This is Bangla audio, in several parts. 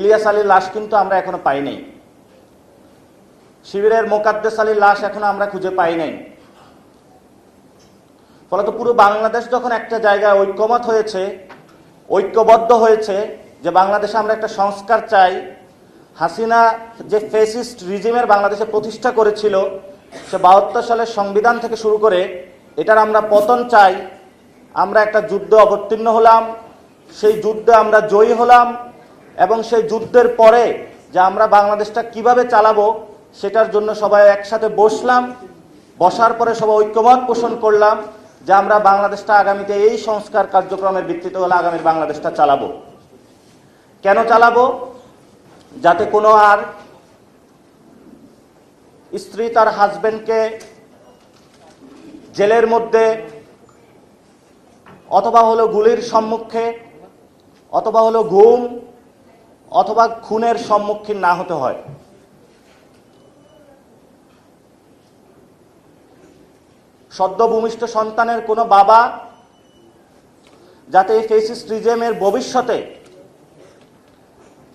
ইলিয়াস আলীর লাশ কিন্তু আমরা এখনও পাই নাই। শিবিরের মোকাদ্দেস আলীর লাশ এখনও আমরা খুঁজে পাই নাই। ফলত পুরো বাংলাদেশ যখন একটা জায়গায় ঐক্যমত হয়েছে, ঐক্যবদ্ধ হয়েছে, যে বাংলাদেশে আমরা একটা সংস্কার চাই, হাসিনা যে ফেসিস্ট রিজিমের বাংলাদেশে প্রতিষ্ঠা করেছিল, সে বাহাত্তর সালের সংবিধান থেকে শুরু করে এটার আমরা পতন চাই, আমরা একটা যুদ্ধে অবতীর্ণ হলাম, সেই যুদ্ধে আমরা জয়ী হলাম এবং সেই যুদ্ধের পরে যে আমরা বাংলাদেশটা কীভাবে চালাবো, সেটার জন্য সবাই একসাথে বসলাম, বসার পরে সবাই ঐক্যমত পোষণ করলাম যে আমরা বাংলাদেশটা আগামীতে এই সংস্কার কার্যক্রমের ভিত্তিতে হলে আগামীর বাংলাদেশটা চালাবো। কেন চালাবো? যাতে কোনো আর স্ত্রী তার হাজবেন্ডকে জেলের মধ্যে অথবা হলো গুলির সম্মুখে, অথবা হলো ঘুম অথবা খুনের সম্মুখীন না হতে হয়। সদ্য ভূমিষ্ঠ সন্তানের কোনো বাবা যাতে এই ফেসিস্ট রিজেমের ভবিষ্যতে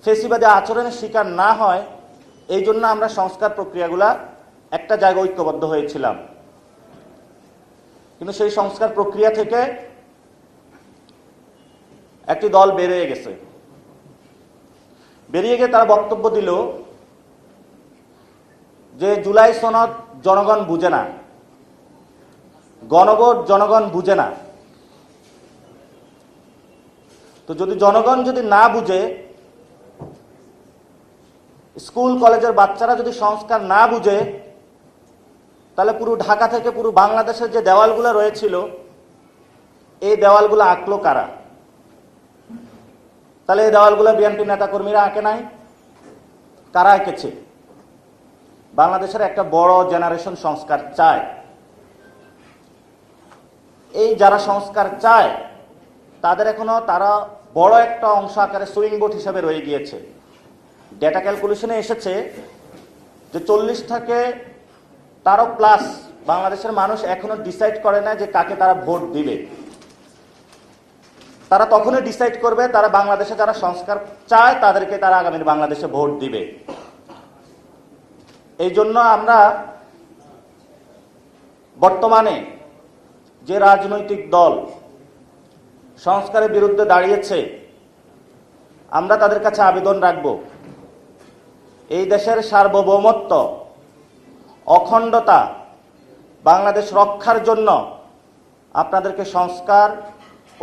ফেসিবাদী আচরণের শিকার না হয়, এই জন্য আমরা সংস্কার প্রক্রিয়াগুলা একটা জায়গায় ঐক্যবদ্ধ হয়েছিলাম। কিন্তু সেই সংস্কার প্রক্রিয়া থেকে একটি দল বেরিয়ে গেছে। বেরিয়ে গিয়ে তারা বক্তব্য দিল যে জুলাই সনদ জনগণ বুঝে না, গণভোট জনগণ বুঝে না। তো যদি জনগণ যদি না বুঝে, স্কুল, কলেজের বাচ্চারা যদি সংস্কার না বুঝে, তাহলে পুরো ঢাকা থেকে পুরো বাংলাদেশের যে দেওয়ালগুলো রয়েছিল, এই দেওয়ালগুলো আঁকলো কারা? তাহলে এই দেওয়ালগুলো বিএনপি নেতাকর্মীরা আঁকে নাই? কারা এঁকেছে? বাংলাদেশের একটা বড় জেনারেশন সংস্কার চায়। এই যারা সংস্কার চায়, তাদের এখনও তারা বড় একটা অংশ আকারে সুইং বোট হিসাবে রয়ে গিয়েছে। ডেটা ক্যালকুলেশনে এসেছে যে চল্লিশ থেকে তারও প্লাস বাংলাদেশের মানুষ এখনও ডিসাইড করে না যে কাকে তারা ভোট দিবে। তারা তখনই ডিসাইড করবে, তারা বাংলাদেশে যারা সংস্কার চায়, তাদেরকে তারা আগামী বাংলাদেশে ভোট দিবে। এই জন্য আমরা বর্তমানে যে রাজনৈতিক দল সংস্কারের বিরুদ্ধে দাঁড়িয়েছে, আমরা তাদের কাছে আবেদন রাখব। এই দেশের সার্বভৌমত্ব, অখণ্ডতা, বাংলাদেশ রক্ষার জন্য আপনাদেরকে সংস্কার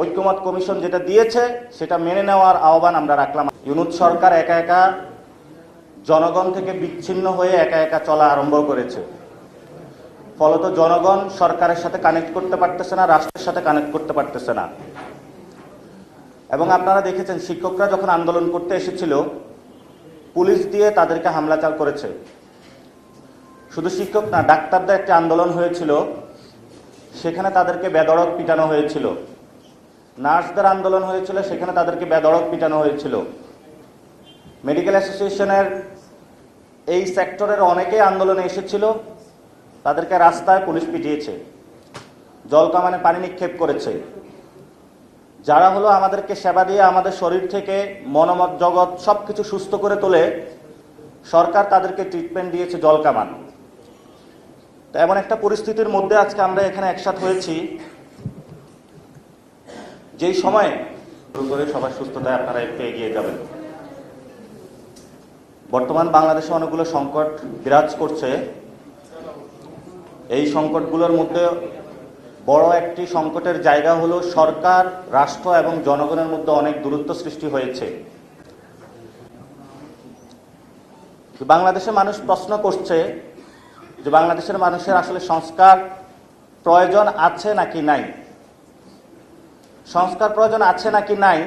ঐক্যমত কমিশন যেটা দিয়েছে, সেটা মেনে নেওয়ার আহ্বান আমরা রাখলাম। ইউনুট সরকার একা একা জনগণ থেকে বিচ্ছিন্ন হয়ে একা একা চলা আরম্ভ করেছে। ফলত জনগণ সরকারের সাথে কানেক্ট করতে পারতেছে না, রাষ্ট্রের সাথে কানেক্ট করতে পারতেছে না। এবং আপনারা দেখেছেন, শিক্ষকরা যখন আন্দোলন করতে এসেছিল, পুলিশ দিয়ে তাদেরকে হামলাচার করেছে। শুধু শিক্ষক না, ডাক্তারদের একটি আন্দোলন হয়েছিল, সেখানে তাদেরকে বেদড়ক পিটানো হয়েছিল। নার্সদের আন্দোলন হয়েছিল, সেখানে তাদেরকে বেদড়ক পিটানো হয়েছিল। মেডিকেল অ্যাসোসিয়েশনের এই সেক্টরের অনেকেই আন্দোলনে এসেছিল, তাদেরকে রাস্তায় পুলিশ পিটিয়েছে, জল কামানে পানি নিক্ষেপ করেছে। যারা হলো আমাদেরকে সেবা দিয়ে আমাদের শরীর থেকে মনোমত জগৎ সব কিছু সুস্থ করে তোলে, সরকার তাদেরকে ট্রিটমেন্ট দিয়েছে জলকামান তো এমন একটা পরিস্থিতির মধ্যে আজকে আমরা এখানে একসাথ হয়েছি। যেই সময়ে করে সবার সুস্থতায় আপনারা একটু এগিয়ে যাবেন। বর্তমান বাংলাদেশে অনেকগুলো সংকট বিরাজ করছে। এই সংকটগুলোর মধ্যে বড় একটি সংকটের জায়গা হলো সরকার, রাষ্ট্র এবং জনগণের মধ্যে অনেক দূরত্ব সৃষ্টি হয়েছে। বাংলাদেশের মানুষ প্রশ্ন করছে যে বাংলাদেশের মানুষের আসলে সংস্কার প্রয়োজন আছে নাকি নাই? সংস্কার প্রয়োজন আছে নাকি নাই,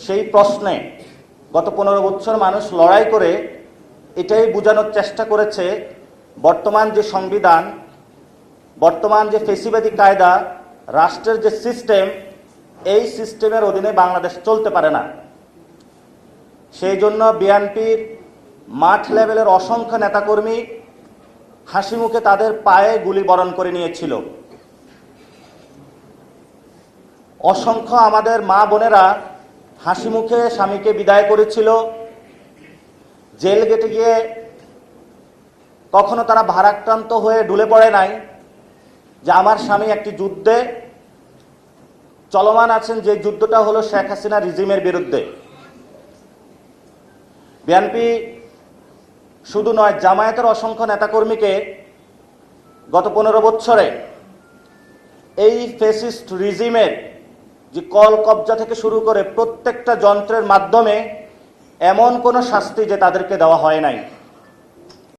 সেই প্রশ্নে গত পনেরো বছর মানুষ লড়াই করে এটাই বোঝানোর চেষ্টা করেছে, বর্তমান যে সংবিধান, বর্তমান যে ফেসিবাদী কায়দা, রাষ্ট্রের যে সিস্টেম, এই সিস্টেমের অধীনে বাংলাদেশ চলতে পারে না। সেই জন্য বিএনপির মাঠ লেভেলের অসংখ্য নেতাকর্মী হাসি মুখে তাদের পায়ে গুলি বরণ করে নিয়েছিল। অসংখ্য আমাদের মা বোনেরা হাসি মুখে স্বামীকে বিদায় করেছিল। জেল গেটে গিয়ে কখনো তারা ভারাক্রান্ত হয়ে ডুলে পড়ে নাই যে আমার স্বামী একটি যুদ্ধে চলমান আছেন, যে যুদ্ধটা হলো শেখ হাসিনা রিজিমের বিরুদ্ধে। বিএনপি শুধু নয়, জামায়াতের অসংখ্য নেতাকর্মীকে গত পনেরো বছরে এই ফেসিস্ট রিজিমের যে কল কবজা থেকে শুরু করে প্রত্যেকটা যন্ত্রের মাধ্যমে এমন কোনো শাস্তি যে তাদেরকে দেওয়া হয় নাই।